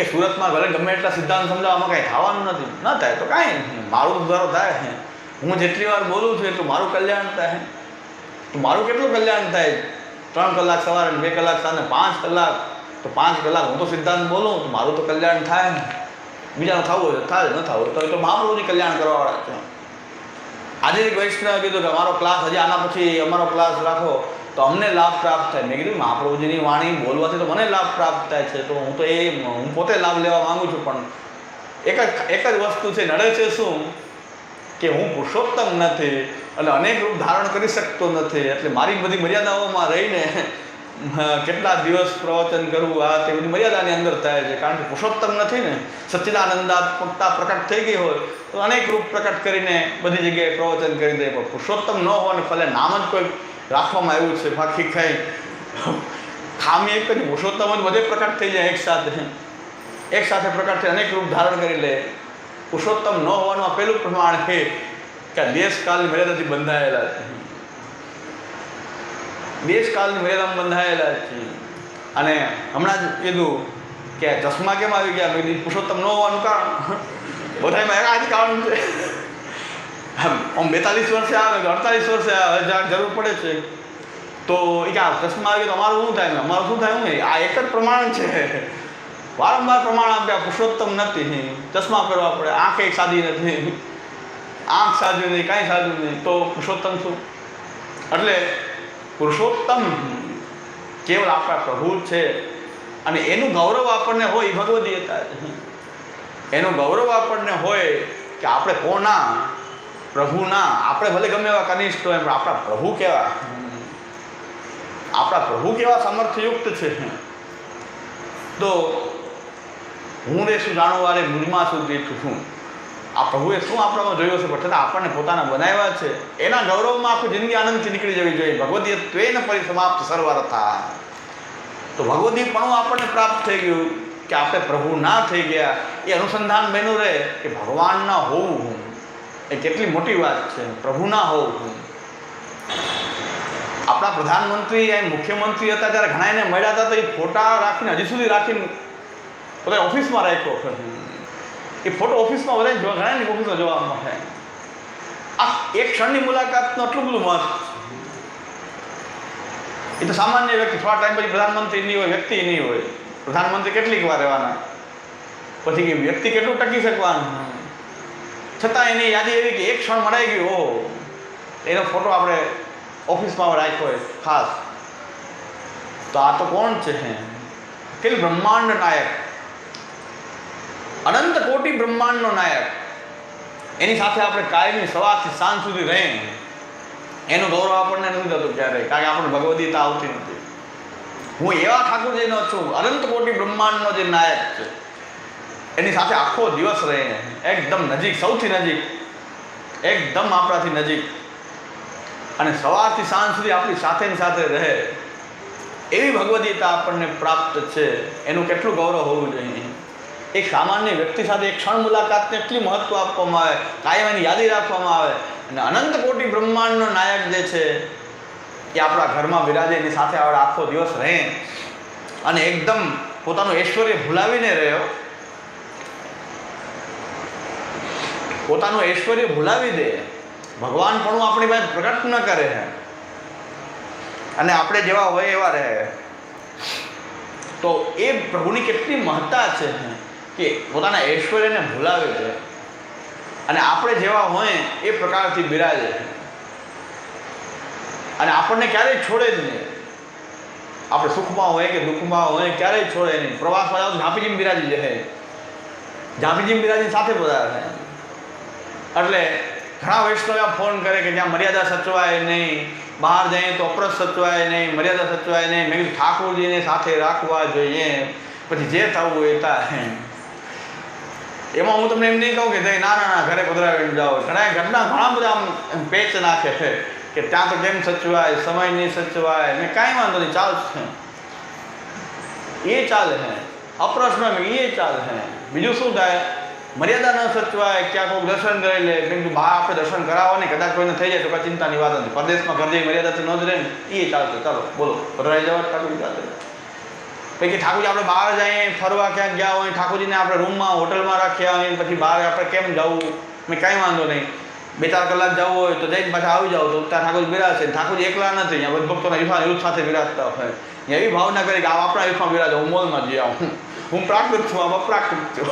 એ સુરતમાં ભલે ગમે એટલા સિદ્ધાંત સમજાવવામાં કાંઈ થવાનું નથી. ન થાય તો કાંઈ મારું સુધારો થાય. છે હું જેટલી વાર બોલું છું એટલું મારું કલ્યાણ થાય. તો મારું કેટલું કલ્યાણ થાય? ત્રણ કલાક સવારે બે કલાક સાંજે પાંચ કલાક. તો પાંચ કલાક હું તો સિદ્ધાંત બોલું, તો મારું તો કલ્યાણ થાય. ને બીજાનું થવું હોય થાય, ન થવું તો એ તો મહાપ્રભુજી કલ્યાણ કરવાવાળા છે. આજે એક વૈષ્ણવે કીધું કે, અમારો ક્લાસ હજી આના પછી, અમારો ક્લાસ રાખો. તો અમને લાભ પ્રાપ્ત થાય. મેં કીધું, મહાપ્રભુજીની વાણી બોલવાથી તો મને લાભ પ્રાપ્ત થાય છે. તો હું તો એ, હું પોતે લાભ લેવા માંગુ છું, પણ એક જ એક જ વસ્તુ છે, નડે છે શું? કે હું પુરુષોત્તમ નથી એટલે અનેક રૂપ ધારણ કરી શકતો નથી. એટલે મારી બધી મર્યાદાઓમાં રહીને કેટલા દિવસ પ્રવચન કરવું આ તે બધી મર્યાદાની અંદર થાય છે. કારણ કે પુરુષોત્તમ નથી ને. સચ્ચિદાનંદાત્મકતા પ્રકટ થઈ ગઈ હોય, તો અનેક રૂપ પ્રકટ કરીને બધી જગ્યાએ પ્રવચન કરી દે. પણ પુરુષોત્તમ ન હોવાને ફલે નામ જ કોઈ રાખવામાં આવ્યું છે. બાકી કંઈ ખામી એક જ પુરુષોત્તમ જ બધે પ્રકટ થઈ જાય એક સાથે. એક સાથે પ્રકટ થઈ અનેક રૂપ ધારણ કરી લે. પુરુષોત્તમ ન હોવાનું પહેલું પ્રમાણ છે કે આ દેશકાલની મર્યાદાથી બંધાયેલા છે. દેશકાલની મર્યાદામાં બંધાયેલા છે. અને હમણાં જ કીધું કે ચશ્મા કેમ આવી ગયા? પુરુષોત્તમ ન હોવાનું કારણ. બધામાં આ જ કારણ છે. આમ બેતાલીસ વર્ષે આવે કે અડતાલીસ વર્ષે આવે, જ્યાં જરૂર પડે છે. તો એ કે આ ચશ્મા આવી તો અમારું શું થાય? અમારું શું થાય? નહીં. આ એક જ પ્રમાણ છે. વારંવાર પ્રમાણ આપ્યા પુરુષોત્તમ નથી. ચશ્મા પહેરવા પડે, આંખે સાદી નથી. આંખ સાજુ નહીં, કાંઈ સાજુ નહીં. તો પુરુષોત્તમ શું? એટલે પુરુષોત્તમ કેવલ આપણા પ્રભુ છે. અને એનું ગૌરવ આપણને હોય, એ ભગવદીયતા એનું ગૌરવ આપણને હોય કે આપણે કોના? પ્રભુના, આપણે ભલે ગમે એવા કનિષ્ઠ હોય, પણ આપણા પ્રભુ કેવા? આપણા પ્રભુ કેવા સામર્થ્યયુક્ત છે? તો હું રે શું જાણું વારે મૂળમાં દીઠું છું આ પ્રભુએ શું આપણામાં જોયો છે પણ આપણને પોતાના બનાવ્યા છે. એના ગૌરવમાં આખું જિંદગી આનંદથી નીકળી જવી જોઈએ. ભગવદીય ત્વેન પરિસમાપ્ત હતા તો ભગવદીપણું આપણને પ્રાપ્ત થઈ ગયું કે આપણે પ્રભુ ના થઈ ગયા. એ અનુસંધાન બન્યું રહે કે ભગવાન ના હોવું હું. એ કેટલી મોટી વાત છે. પ્રભુ ના હોવું હું. આપણા પ્રધાનમંત્રી એ મુખ્યમંત્રી હતા ત્યારે ઘણા એને મળ્યા હતા તો એ ફોટા રાખીને હજી સુધી રાખીને બધા ઓફિસમાં રાખ્યો એ ફોટો ઓફિસમાં બધા જોવા ઘણા ઓફિસમાં જોવા મળે. આ એક ક્ષણની મુલાકાતનું આટલું બધું મહત્વ એ તો સામાન્ય વ્યક્તિ, થોડા ટાઈમ પછી પ્રધાનમંત્રી નહીં હોય વ્યક્તિ નહીં હોય. પ્રધાનમંત્રી કેટલીક વાર રહેવાના. પછી વ્યક્તિ કેટલું ટકી શકવાનું? છતાં એની યાદી એવી કે એક ક્ષણ મળાઈ ગયો, ઓહો. એનો ફોટો આપણે ઓફિસમાં રાખ્યો હોય, ખાસ. તો આ તો કોણ છે કે બ્રહ્માંડ નાયક. અનંત કોટી બ્રહ્માંડનો નાયક. એની સાથે આપણે કાયમી સવારથી સાંજ સુધી રહે એનું ગૌરવ આપણને નથી થતું ક્યારેય, કારણ કે આપણને ભગવદીતા આવતી નથી. હું એવા ઠાકોરજીનો છું, અનંત કોટી બ્રહ્માંડનો જે નાયક છે. એની સાથે આખો દિવસ રહે એકદમ નજીક, સૌથી નજીક. એકદમ આપણાથી નજીક. અને સવારથી સાંજ સુધી આપણી સાથે ને સાથે રહે. એવી ભગવદ્ગીતા આપણને પ્રાપ્ત છે. એનું કેટલું ગૌરવ હોવું જોઈએ. એક સામાન્ય વ્યક્તિ સાથે એક ક્ષણ મુલાકાતને એટલી મહત્વ આપવામાં આવે, કાયમ એની યાદી રાખવામાં આવે. અને અનંત કોટી બ્રહ્માંડનો નાયક જે છે, એ આપણા ઘરમાં બિરાજે એની સાથે આપણે આખો દિવસ રહે. અને એકદમ પોતાનું ઐશ્વર્ય ભૂલાવીને રહ્યો. પોતાનું ઐશ્વર્ય ભૂલાવી દે. ભગવાન પણ આપણી પાસે પ્રગટ ન કરે. અને આપણે જેવા હોય એવા રહે. તો એ પ્રભુની કેટલી મહત્તા છે કે પોતાના ઐશ્વર્યને ભૂલાવે છે. અને આપણે જેવા હોય એ પ્રકારથી બિરાજે અને આપણને ક્યારેય છોડે જ નહીં. આપણે સુખમાં હોય કે દુઃખમાં હોય, ક્યારેય છોડે નહીં. પ્રવાસમાં જાઓ ઝાંપીજીમ બિરાજી જશે ઝાંપીજીમ બિરાજી સાથે પધારે એટલે ઘણા વૈષ્ણવ ફોન કરે કે જ્યાં મર્યાદા સચવાય નહીં, બહાર જઈએ તો અપરસ સચવાય નહીં, મર્યાદા સચવાય નહીં. મેં કીધું, ઠાકોરજીને સાથે રાખવા જોઈએ. પછી જે થવું એ થાય. એમાં હું તમને એમ નહીં કહું કે ના ના ના ઘરે પધરાવીને જાઓ. ઘણા ઘરના ઘણા બધા આમ પેચ નાખે છે કે ત્યાં તો કેમ સચવાય, સમય નહીં સચવાય. ને કાંઈ વાંધો નહીં ચાલશે એ ચાલે છે. અપ્રશ્ન એ ચાલે છે. બીજું શું થાય? મર્યાદા ન સચવાય ક્યાં કોઈ દર્શન કરી લે. કેમ કે બહાર આપણે દર્શન કરાવો ને, કદાચ કોઈને થઈ જાય તો કોઈ ચિંતાની વાત નથી. પરદેશમાં ઘર જઈ મર્યાદા તો ન જ રહે ને એ ચાલશે. ચાલો, બોલો. રહી જવા ઠાકોરજી ચાલશે પછી ઠાકોરજી આપણે બહાર જઈએ ફરવા ક્યાંક ગયા હોય, ઠાકોરજીને આપણે રૂમમાં, હોટલમાં રાખ્યા હોય પછી બહાર આપણે કેમ જવું? મેં કાંઈ વાંધો નહીં. બે ચાર કલાક જવું હોય તો જઈને પાછા આવી જાવ તો ત્યાં ઠાકોર બિરાજશે ઠાકોરજી એકલા નથી અહીંયા. ભક્તોના યુથા યુથ સાથે બિરાજતા હોય. એવી ભાવના કરી કે આ આપણા યુથમાં બિરાજો. હું મોલમાં જઈ આવું હું પ્રાકૃત છું, આ અપ્રાકૃત છું.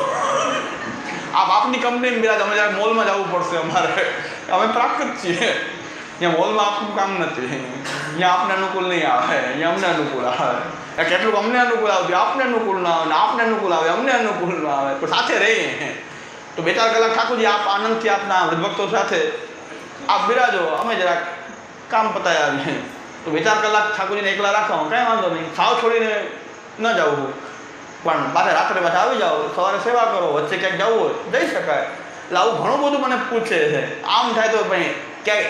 આપ આપની કંપની બિરાજ, અમે જ્યારે મોલમાં જવું પડશે અમારે. અમે પ્રાકૃત છીએ. અહીંયા મોલમાં આપનું કામ નથી. અહીંયા આપને અનુકૂળ નહીં આવે. અહીંયા અમને અનુકૂળ આવે. કેટલું અમને અનુકૂળ આવતું. આપને અનુકૂળ ના આવે આપને અનુકૂળ આવે, અમને અનુકૂળ ના આવે. પણ સાથે રહીએ. તો બે ચાર કલાક ઠાકોરજી, આપ આનંદથી આપના વૃદ્ધભક્તો સાથે આપ બિરાજો. અમે જરાક કામ પતાવી આવીએ. તો બે ચાર કલાક ઠાકોરજીને એકલા રાખો. કાંઈ વાંધો નહીં. સાવ છોડીને ન જવું પણ મારે રાત્રે પાછા આવી જાઓ, સવારે સેવા કરો, વચ્ચે ક્યાંક જવું હોય, જઈ શકાય. એટલે આવું ઘણું બધું મને પૂછે છે. આમ થાય તો ભાઈ ક્યાંય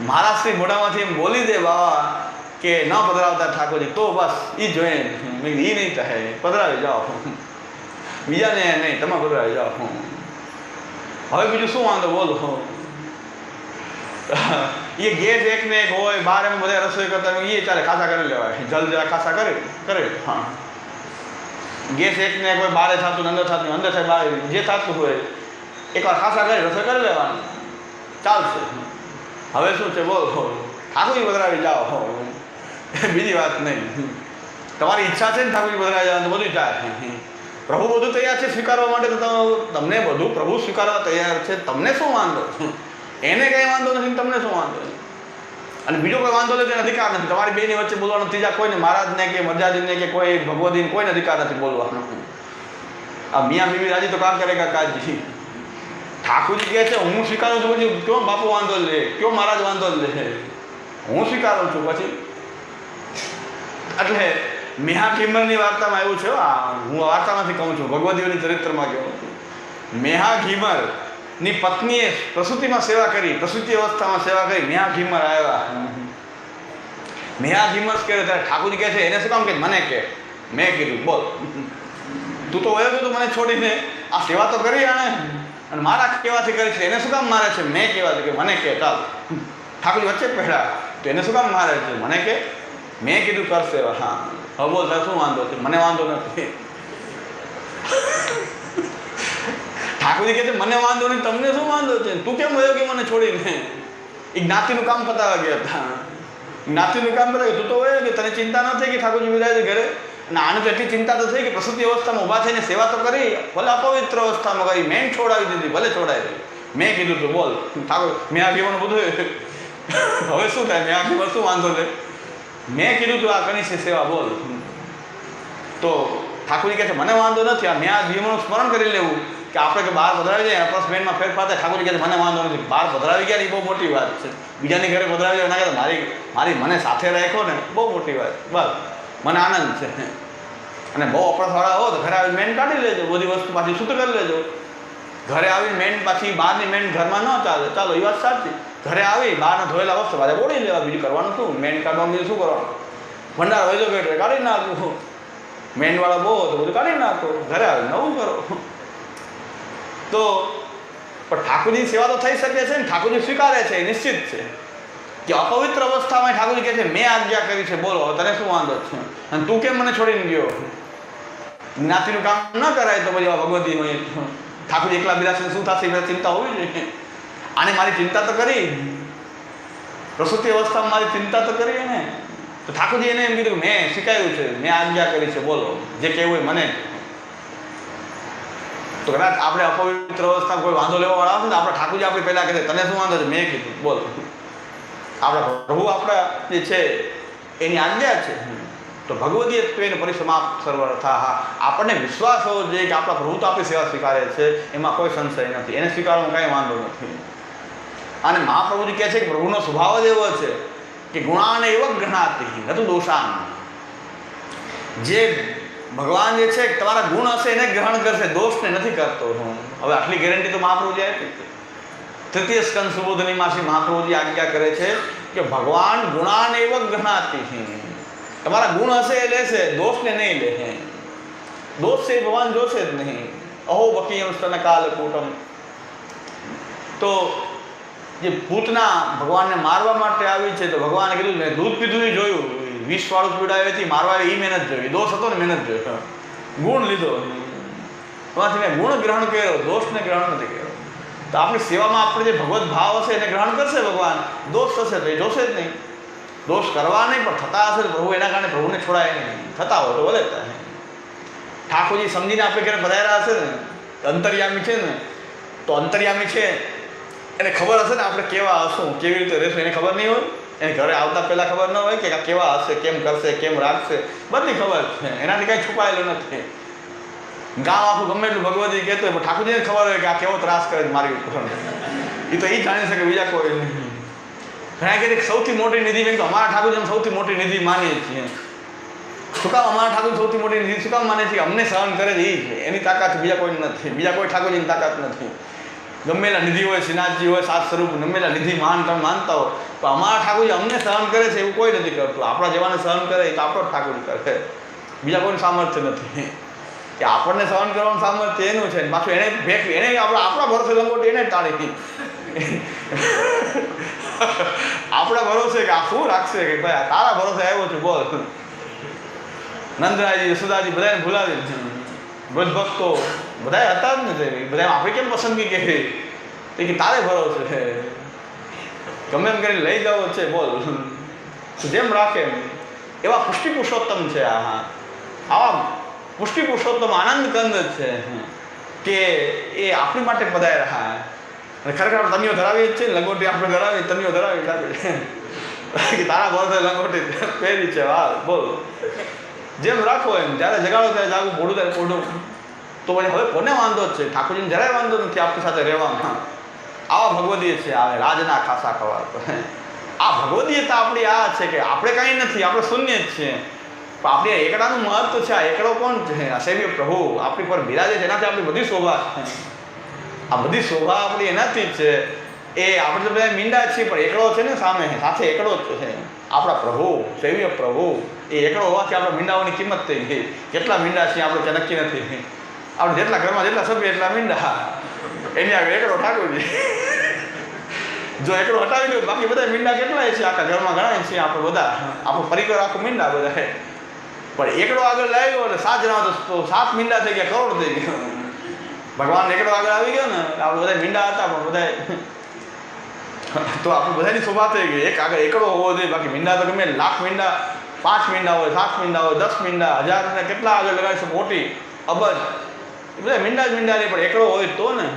મારા શ્રી મોઢામાંથી એમ બોલી દે બાવા કે ન પધરાવતા ઠાકોરજી, તો બસ એ જોઈએ મેં એ નહીં થાય પધરાવી જાઓ. બીજાને નહીં, તમે પધરાવી જાઓ. હવે બીજું શું વાંધો, બોલો. એ ગેસ એક ને એક હોય, બાર એમ બધા રસોઈ કરતા એ ચાલે ખાસા કરી લેવાય. જલ જરા ખાસા કરે કરે હા. ગેસ એક ને એક બારે થતું અંદર થતું અંદર થાય બારે જે થતું હોય, એકવાર ખાસા કરી, રસોઈ કરી લેવાનું. ચાલશે. હવે શું છે, બોલ ઠાકોરજી બદલાવી જાઓ. બીજી વાત નહીં. તમારી ઈચ્છા છે ને ઠાકોરજી બદલાવી જવાનું બધું ચાલે પ્રભુ બધું તૈયાર છે સ્વીકારવા માટે, તો તમે- તમને બધું પ્રભુ સ્વીકારવા તૈયાર છે. તમને શું વાંધો? એને કંઈ વાંધો નથી તમને શું વાંધો? અને બીજો કોઈ વાંધો નથી અધિકાર નથી. તમારી બેની વચ્ચે બોલવાનો ત્રીજા કોઈને, મહારાજને કે મર્યાદીને કે કોઈ ભગવતીને કોઈને અધિકાર નથી બોલવાનો. આ મિયા બીવી રાજી તો કામ કરે કાજી? ઠાકોરજી કહે છે, હું સ્વીકારું છું પછી કયો બાપુ વાંધો લે? કયો મહારાજ વાંધો લે? હું સ્વીકારું છું પછી. એટલે મેહા ખીમરની વાર્તામાં એવું છે, આ હું વાર્તામાંથી કહું છું, ભગવદીઓની ચરિત્રમાં કહું. મેહા ઘીમર ની પત્નીએ પ્રસૂતિમાં સેવા કરી, પ્રસૂતિ અવસ્થામાં સેવા કરી મેહા ઘીમર આવ્યા મેહા ઘીમર કહે ત્યારે ઠાકુરજી કહે છે, એને શું કામ કે મને કે મેં કીધું, બોલ. તું તો વયો તું મને છોડીને. આ સેવા તો કરી આણે. અને મારા કેવાથી કરી છે? એને શું કામ મારે છે? મેં કહેવાથી કે મને કે ચાલ. ઠાકુરજી વચ્ચે પહેલા તો એને શું કામ મારે છે? મને કે મેં કીધું કરશે હા. હવે બોલ શું વાંધો છે? મને વાંધો નથી. ઠાકોરજી કહે છે, મને વાંધો નહીં, તમને શું વાંધો છે? તું કેમ વયો કે મને છોડીને? એ જ્ઞાતિનું કામ પતાવવા ગયા હતા. જ્ઞાતિનું કામ પતાવ્યું. તું તો હોય કે તને ચિંતા ન થઈ કે ઠાકોરજી છે ઘરે? અને આને તો એટલી ચિંતા તો થઈ કે પ્રસૂતિ અવસ્થામાં ઊભા થઈને સેવા તો કરી, ભલે અપવિત્ર અવસ્થામાં કરી. મેં છોડાવી દીધી, ભલે છોડાવી મેં કીધું તું, બોલ. ઠાકોર, મેં આ કહેવાનું બધું હવે શું થાય? મેં આ કહેવાનું શું વાંધો છે? મેં કીધું તું, આ કરી છે સેવા, બોલ. તો ઠાકોરજી કહે છે, મને વાંધો નથી, આ મેં આ જીવનનું સ્મરણ કરી લેવું. કે આપણે કે બહાર પધરાવી જાય પ્લસ બેનમાં ફેરફાર થાય ઠાકોર કે મને વાંધો નથી બહાર પધરાવી ગયા ને એ બહુ મોટી વાત છે. બીજાની ઘરે પધરાવી એના કરતાં મારી મારી મને સાથે રાખ્યો ને, બહુ મોટી વાત, બસ, મને આનંદ છે. અને બહુ અપડાવાળા હો, તો ઘરે આવીને મેન કાઢી લેજો, બધી વસ્તુ પાછી સૂત્ર કરી લેજો. ઘરે આવીને મેન પાછી બહારની મેન ઘરમાં ન ચાલે, ચાલો, એ વાત સાચી. ઘરે આવી, બહારના ધોયેલા વસ્તુ મારે બોળી લેવા, બીજું કરવાનું શું? મેન કાઢવાનું બીજું શું કરવાનું? ભંડાર હોય તો કાઢી નાખું. મેનવાળા બહુ તો બધું કાઢી નાખો. ઘરે આવે નવું કરો. તો, પણ ઠાકોરજીની સેવા તો થઈ શકે છે ને, ઠાકોરજી સ્વીકારે છે નિશ્ચિત છે. કે અપવિત્ર અવસ્થામાં ઠાકોરજી કહે છે, મેં આજ્ઞા કરી છે, બોલો તને શું વાંધો છે? અને તું કેમ મને છોડીને ગયો? જ્ઞાતિનું કામ ન કરાય તો પછી ભગવતી હોય. ઠાકોરજી એકલા બિરાશે શું થશે એ ચિંતા હોવી જોઈએ. આને મારી ચિંતા તો કરી. પ્રસૂતિ અવસ્થામાં મારી ચિંતા તો કરી ને તો ઠાકોરજી એને એમ કીધું મેં શીખાયું છે, મેં આજ્ઞા કરી છે, બોલો. જે કહેવું હોય મને. તો કદાચ આપણે અપવિત્ર અવસ્થામાં કોઈ વાંધો લેવા વાળા હશે ને આપણે ઠાકોરજી આપણે પહેલાં કહે તને શું વાંધો છે? મેં કીધું, બોલો. આપણા પ્રભુ આપણા જે છે, એની આજ્ઞા છે. તો ભગવદીય ત્વેન પરિસમાપ્ત સર્વર્થા આપણને વિશ્વાસ હોવો જોઈએ કે આપણા પ્રભુ તો આપણી સેવા સ્વીકારે છે, એમાં કોઈ સંશય નથી. એને સ્વીકારવામાં કાંઈ વાંધો નથી. અને મહાપ્રભુજી કહે છે કે પ્રભુનો સ્વભાવ જ એવો છે કે ગુણાને એવ ગણાતી નતું દોષાન. જે ભગવાન જે છે, તમારા ગુણ હશે એને ગ્રહણ કરશે. દોષને નથી કરતો હું. હવે આટલી ગેરંટી તો મહાપ્રભુજી આપી તૃતીય સ્કંદ સુબોધનીમાં શ્રી મહાપ્રભુજી આજ્ઞા કરે છે કે ભગવાન ગુણાને એવ ગ્રહણાતી તમારા ગુણ હશે એ લેશે, દોષને નહીં લે દોષ છે ભગવાન જોશે જ નહીં. અહો વકીયમ સ્તન કાલ કૂટમ તો જે ભૂતના ભગવાનને મારવા માટે આવી છે, તો ભગવાને કીધું, મેં દૂધ પીધું જોયું. વિષવાળું પીવડાવી હતી મારવા એ મહેનત જોઈ દોષ હતો ને મહેનત જોઈ. ગુણ લીધો એમાંથી મેં ગુણ ગ્રહણ કર્યો દોષને ગ્રહણ નથી કર્યો. તો આપણી સેવામાં આપણે જે ભગવત ભાવ હશે એને ગ્રહણ કરશે ભગવાન? દોષ થશે તો એ જોશે જ નહીં. દોષ કરવા નહીં પણ થતા હશે પ્રભુ એના કારણે પ્રભુને છોડાય નહીં. થતા હોય તો ભલે ઠાકોરજી સમજીને આપણે ઘરે ભરાયેલા હશે ને અંતર્યામી છે ને તો અંતર્યામી છે. એને ખબર હશે ને આપણે કેવા હશું કેવી રીતે રહેશું એને ખબર નહીં હોય? એને ઘરે આવતા પહેલાં ખબર ન હોય કે કેવા હશે, કેમ કરશે, કેમ રાખશે, બધી ખબર છે. એનાથી કાંઈ છુપાયેલું નથી. ગામ આખું ગમે એટલું ભગવતી કહેતો હોય, પણ ઠાકોરજીને ખબર હોય કે આ કેવો ત્રાસ કરે છે મારી ઉપર. એ તો એ જાણી શકે બીજા કોઈ નહીં. ઘણા કહે કે સૌથી મોટી નિધિ મેં તો અમારા ઠાકોરજી સૌથી મોટી નિધિ માનીએ છીએ. શું કામ અમારા ઠાકોર સૌથી મોટી નિધિ? શું કામ માને છે અમને સહન કરે છે એ એની તાકાત બીજા કોઈ નથી. બીજા કોઈ ઠાકોરજીની તાકાત નથી. ગમેલા નિધિ હોય, શ્રીનાથજી હોય, સાત સ્વરૂપ, ગમેલા નિધિ માન તમે માનતા હો તો અમારા ઠાકોરજી અમને સહન કરે છે એવું કોઈ નથી કરતું. આપણા જેવાને સહન કરે તો આપણો ઠાકોરજી કરે બીજા કોઈનું સામર્થ્ય નથી. કે આપણને સહન કરવાનું સામર્થ્ય એનું છે પાછું એને ભેટ, એને આપણે, આપણા ભરોસે લંગોટી એને ટાળી આપણા ભરોસે કે આ શું રાખશે કે ભાઈ તારા ભરોસે આવ્યો છું, બોલ. નંદરાજી યશોદાજી, બધાને ભૂલાવી દીધું. બ્રજ ભક્તો બધા હતા જ ને બધા આપણે કેમ પસંદગી કેવી તે કે તારે ભરો છે. ગમે એમ કરીને લઈ જવો છે, બોલ. જેમ રાખે એમ. એવા પુષ્ટિ પુરુષોત્તમ છે આ, હા. આવા પુષ્ટિ પુરુષોત્તમ આનંદ કંદ છે કે એ આપણી માટે પધાર્યા અને ખરેખર આપણે તમીઓ ધરાવીએ જ છે ને, લંગોટી આપણે ધરાવી તમીઓ ધરાવી તારા ભરોસે લંગોટી પહેરી છે, વાહ, બોલ. જેમ રાખો એમ, જ્યારે જગાડો ત્યારે જાગું મોડું ત્યારે મોઢું. તો પછી હવે કોને વાંધો જ છે? ઠાકોરજીને જરાય વાંધો નથી, આપની સાથે રહેવામાં. આવા ભગવદીય છે આવે રાજના ખાસા ખવા આ ભગવદીયતા આપણી આ છે કે આપણે કાંઈ નથી, આપણે શૂન્ય જ છીએ. પણ આપણે એકડાનું મહત્વ છે, આ એકડો કોણ છે? અસૈવ્ય પ્રભુ. આપણી પર બિરાજે છે, એનાથી આપણી બધી શોભા આ બધી શોભા આપણી એનાથી જ છે. એ આપણે તો બધા મીંડા છીએ, પણ એકડો છે ને સામે, સાથે એકડો જ છે. આપણા પ્રભુ, સેવ્ય પ્રભુ, એ એકડો હોવાથી આપણા મીંડાઓની કિંમત થઈ ગઈ. કેટલા મીંડા છીએ આપણે ત્યાં નક્કી નથી. આપણે જેટલા ઘરમાં જેટલા સભ્ય, એટલા મીંડા. એની આગળ એકડો ઠાકોરજી. જો એકડો હટાવી દો બાકી બધા મીંડા કેટલાય છે? આખા ઘરમાં ઘણા છે આપણે બધા. આપણો પરિવાર, આખું મીંડા બધા પણ એકડો આગળ લાવ્યો એટલે સાત જણા તો સાત મીંડા થઈ ગયા, કરોડ થઈ ગયા. ભગવાન એકડો આગળ આવી ગયો ને આપણે બધા મીંડા હતા, પણ બધા તો આપણે બધાની શોભા થઈ ગઈ. એક આગળ એકડો હોવો જોઈએ. બાકી મીંડા તો ગમે. લાખ મીંડા, પાંચ મીંડા હોય, સાત મીંડા હોય, દસ મીંડા, હજાર કેટલા આગળ લગાડીશું મોટી, અબજ. એ બધા મીંડા જ મીંડા નહીં, પણ એકડો હોય તો ને.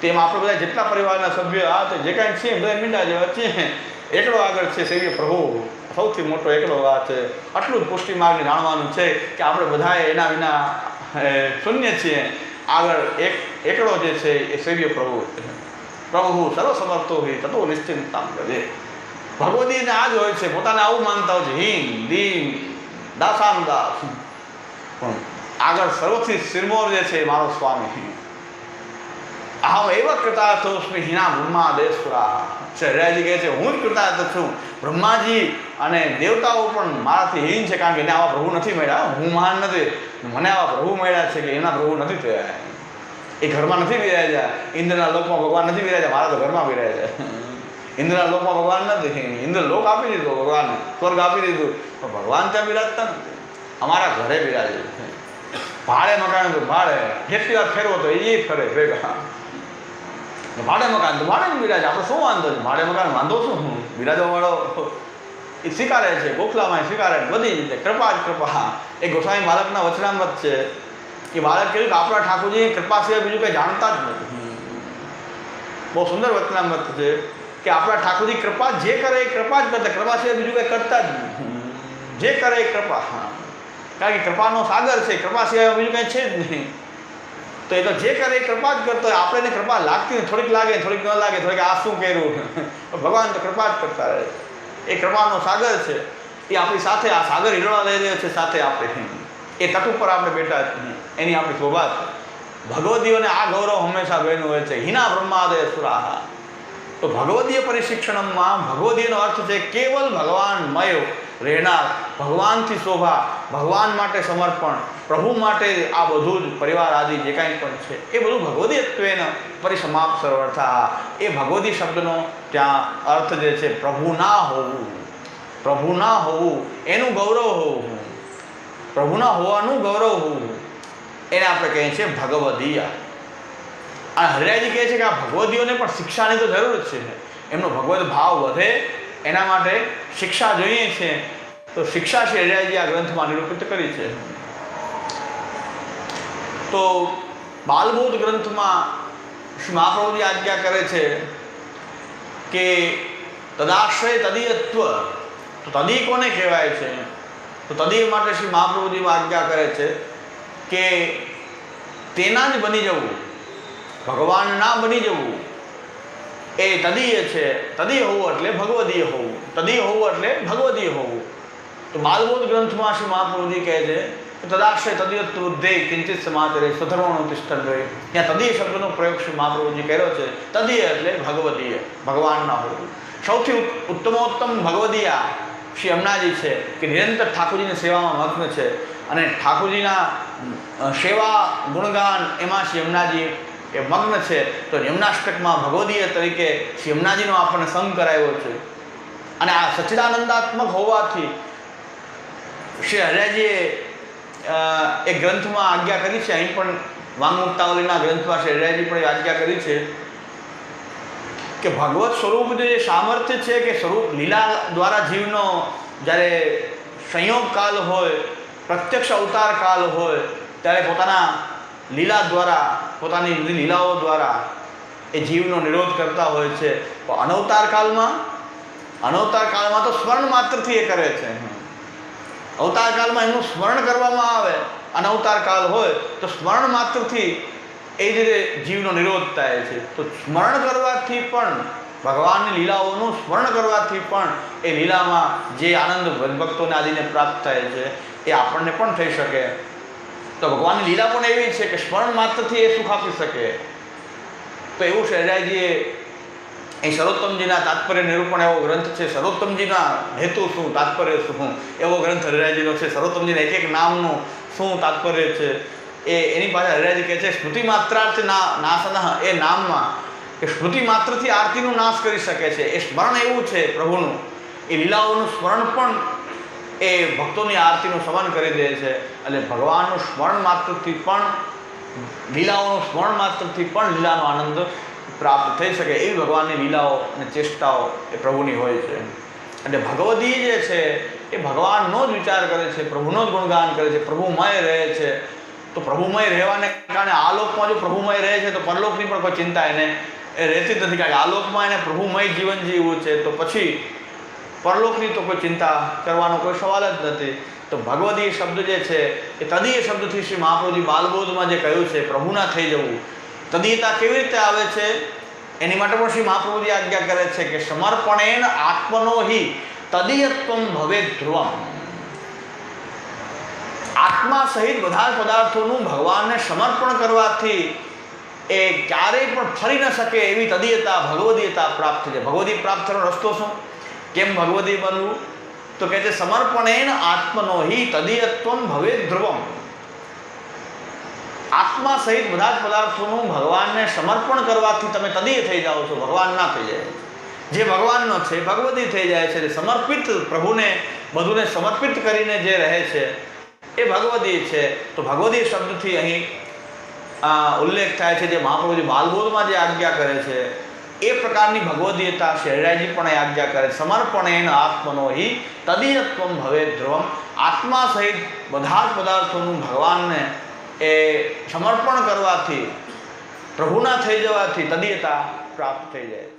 તેમ આપણે બધા જેટલા પરિવારના સભ્યો આ તો જે કાંઈ છે બધા મીંડા જેવા છે એકડો આગળ છે સેવ્ય પ્રભુ. સૌથી મોટો એકડો આ છે. આટલું જ પુષ્ટિ માર્ગ જાણવાનું છે કે આપણે બધાએ એના વિના શૂન્ય છીએ. આગળ એક, એકડો જે છે એ સેવ્ય પ્રભુ. છે પ્રભુ સર્વ હે તતો નિશ્ચિંતા કરે ભગવદીને આ જ હોય છે, પોતાને આવું માનતા હોય છે હીન લીન દાસાન દાસ. પણ આગળ સર્વથી સિરમોર જે છે મારો સ્વામી અહમ એવ કૃતાર્થોસ્મી હિના બ્રહ્મા દેશપુરા શહેરાજી કહે છે, હું જ કૃતાર્થ છું. બ્રહ્માજી અને દેવતાઓ પણ મારાથી હીન છે, કારણ કે એને આવા પ્રભુ નથી મળ્યા. હું મહાન નથી. મને આવા પ્રભુ મળ્યા છે કે એના પ્રભુ નથી થયા. એ ઘરમાં નથી બિરાજ્યા ઇન્દ્રના લોકમાં ભગવાન નથી બિરાજ્યા મારા તો ઘરમાં બિરાજ્યા ઇન્દ્રના લોકમાં ભગવાન નથી. ઇન્દ્ર લોક આપી દીધો ભગવાન સ્વર્ગ આપી દીધું. પણ ભગવાન ત્યાં બિરાજતા નથી. અમારા ઘરે બિરાજે ભાડે મકાન તો ભાડે. જેટલી વાર ફેરવો તો એ ફરે ભેગા. ભાડે મકાન તો ભાડે બિરાજે આપણે શું વાંધો છે? ભાડે મકાન વાંધો શું? હું બિરાજો વાળો એ સ્વીકારે છે. ગોખલામાં સ્વીકારે બધી રીતે. કૃપા જ કૃપા. એ ગોસાઈ બાળકના વચનામત છે. કે બાળક કહ્યું કે આપણા ઠાકોરજી કૃપા સિવાય બીજું કંઈ જાણતા જ નથી બહુ સુંદર વચનામત છે કે આપણા ઠાકોરજી કૃપા જે કરે એ કૃપા જ કરતા કૃપા સિવાય બીજું કંઈ કરતા જ નથી જે કરે એ કૃપા હા કારણ કે કૃપાનો સાગર છે કૃપા સિવાય બીજું કંઈ છે જ નહીં તો એ તો જે કરે એ કૃપા જ કરતો હોય આપણે એને કૃપા લાગતી હોય થોડીક લાગે થોડીક ન લાગે થોડીક આ શું કર્યું પણ ભગવાન તો કૃપા જ કરતા રહે એ કૃપાનો સાગર છે એ આપણી સાથે આ સાગર હિરણા લઈ રહ્યો છે સાથે આપણે એ તટ ઉપર આપણે બેઠા છીએ એની આપણી શોભા છે. ભગવદીઓને આ ગૌરવ હંમેશા બહેનું હોય છે. હિના બ્રહ્માદય સુરાહા. તો ભગવદીય પરિશિક્ષણમાં ભગવદીયનો અર્થ છે કેવલ ભગવાનમય રહેનાર, ભગવાનથી શોભા, ભગવાન માટે સમર્પણ, પ્રભુ માટે આ બધું જ પરિવાર આદિ જે કાંઈ પણ છે, એ બધું ભગવદીયત્વેન પરિસમાપ્ત સર્વર્થા એ ભગવદી શબ્દનો ત્યાં અર્થ જે છે પ્રભુ ના હોવું. પ્રભુ ના હોવું, એનું ગૌરવ હોવું. પ્રભુના હોવાનું ગૌરવ હોવું. એને આપણે કહીએ છીએ ભગવદીય. આ હરિરાયજી કહે છે કે આ ભગવદીઓને પણ શિક્ષાની તો જરૂર જ છે. એમનો ભગવદ ભાવ વધે, એના માટે શિક્ષા જોઈએ છે. તો શિક્ષા શ્રી હરિરાયજી આ ગ્રંથમાં નિરૂપિત કરી છે. તો બાલબોધ ગ્રંથમાં શ્રી મહાપ્રભુજી આજ્ઞા કરે છે કે તદાશ્રય તદીયત્વ, તો તદી કોને કહેવાય છે? તો તદી માટે શ્રી મહાપ્રભુજી આજ્ઞા કરે છે. કે તેના જ બની જવું. ભગવાન ના બની જવું. એ તદીય છે. તદીય હોવું એટલે ભગવદીય હોવું. તદીય હોવું એટલે ભગવદીય હોવું. તો બાલબોધ ગ્રંથમાં શ્રી મહાપ્રભુજી કહે છે તદાશ્રય તદીયત્વ ઉદ્ધે કિંચિત સમાચરે સ્વધર્મણો તિષ્ઠન રહે ત્યાં તદીય શબ્દનો પ્રયોગ શ્રી મહાપ્રભુજી કર્યો છે. તદીય એટલે ભગવદીય. ભગવાનના હોવું. સૌથી ઉત્તમોત્તમ ભગવદીયા શ્રી અમનાજી છે કે નિરંતર ઠાકોરજીની સેવામાં મગ્ન છે. અને ઠાકોરજીના સેવા, ગુણગાન એમાં શ્રી યમુનાજી એ મગ્ન છે. તો યમુનાષ્ટકમાં ભગવદીય તરીકે શ્રી યમુનાજીનો આપણને સંગ કરાયો છે. અને આ સચ્ચિદાનંદાત્મક હોવાથી શ્રી હરિયાજીએ એ ગ્રંથમાં આજ્ઞા કરી છે. અહીં પણ વાંગમુક્તાવલીના ગ્રંથમાં શ્રી હરિયાજી પણ આજ્ઞા કરી છે કે ભગવત સ્વરૂપ જે સામર્થ્ય છે કે સ્વરૂપ લીલા દ્વારા જીવનો જ્યારે સંયોગ કાલ હોય પ્રત્યક્ષ અવતાર કાલ હોય, ત્યારે પોતાના લીલા દ્વારા, પોતાની લીલાઓ દ્વારા એ જીવનો નિરોધ કરતા હોય છે. અનવતાર કાળમાં અનવતાર કાળમાં તો સ્મરણ માત્રથી એ કરે છે. અવતાર કાળમાં એનું સ્મરણ કરવામાં આવે, અનવતાર કાળ હોય, તો સ્મરણ માત્રથી એ જ રીતે જીવનો નિરોધ થાય છે. તો સ્મરણ કરવાથી પણ, ભગવાનની લીલાઓનું સ્મરણ કરવાથી પણ એ લીલામાં જે આનંદ ભક્તોને આદિને પ્રાપ્ત થાય છે. એ આપણને પણ થઈ શકે. તો ભગવાનની લીલા પણ એવી છે કે સ્મરણ માત્રથી એ સુખ આપી શકે. તો એવું શહેજાઈજીએ એ સર્વોત્તમજીના તાત્પર્ય નિરૂપણ એવો ગ્રંથ છે સર્વોત્તમજીના હેતુ શું, તાત્પર્ય શું એવો ગ્રંથ હરિરાયજીનો છે સર્વોત્તમજીના એક એક નામનું શું તાત્પર્ય છે? એ એની પાસે હરિરાયજી કહે છે, સ્મૃતિ માત્રાર્થ ના નાસન એ નામમાં કે સ્મૃતિ માત્રથી આરતીનું નાશ કરી શકે છે. એ સ્મરણ એવું છે પ્રભુનું. એ લીલાઓનું સ્મરણ પણ એ ભક્તોની આરતીનું સમન કરી દે છે. અને ભગવાનનું સ્મરણ માત્રથી પણ, લીલાઓનું સ્મરણ માત્રથી પણ લીલાનો આનંદ પ્રાપ્ત થઈ શકે એવી ભગવાનની લીલાઓ અને ચેષ્ટાઓ એ પ્રભુની હોય છે. અને ભગવદી જે છે, એ ભગવાનનો જ વિચાર કરે છે, પ્રભુનો જ ગુણગાન કરે છે, પ્રભુમય રહે છે. તો પ્રભુમય રહેવાને કારણે આ લોકમાં જો પ્રભુમય રહે છે, તો પરલોકની પણ કોઈ ચિંતા એને, એ રહેતી જ નથી. કારણ કે આ લોકમાં એને પ્રભુમય જીવન જીવવું છે. તો પછી પરલોકની તો કોઈ ચિંતા કરવાનો કોઈ સવાલ જ નથી. તો ભગવદીય શબ્દ જે છે, એ તદીય શબ્દથી શ્રી મહાપ્રભુજી બાલબોધમાં જે કહ્યું છે, પ્રભુના થઈ જવું. તદીયતા કેવી રીતે આવે છે? એની માટે પણ શ્રી મહાપ્રભુજી આજ્ઞા કરે છે કે સમર્પણેન આત્મનો હિ તદીયત્વમ ભવે ધ્રુવમ. આત્મા સહિત બધા પદાર્થોનું ભગવાનને સમર્પણ કરવાથી એ ક્યારેય પણ ફરી ન શકે એવી તદીયતા, ભગવદીયતા પ્રાપ્ત છે. ભગવદી પ્રાપ્ત થવાનો રસ્તો શું? કેમ ભગવદી બનવું? તો કહે છે, સમર્પણેન આત્મનો હિ તદીયત્વમ ભવે ધ્રુવમ આત્મા સહિત બધા જ પદાર્થોનું ભગવાનને સમર્પણ કરવાથી તમે તદીય થઈ જાઓ છો, ભગવાન ના થઈ જાય. જે ભગવાનનો છે, ભગવતી થઈ જાય છે સમર્પિત પ્રભુને, બધુને સમર્પિત કરીને જે રહે છે, એ ભગવદી છે. તો ભગવદી શબ્દથી અહીં ઉલ્લેખ થાય છે, જે મહાપ્રભુજી બાલબોધમાં જે આજ્ઞા કરે છે એ પ્રકારની ભગવદીયતા પણ આજ્ઞા કરે. સમર્પણેન આત્મનો હિ તદીયત્વમ ભવે ધ્રુવમ આત્મા સહિત બધા જ પદાર્થોનું ભગવાનને એ સમર્પણ કરવાથી પ્રભુના થઈ જવાથી તદીયતા પ્રાપ્ત થઈ જાય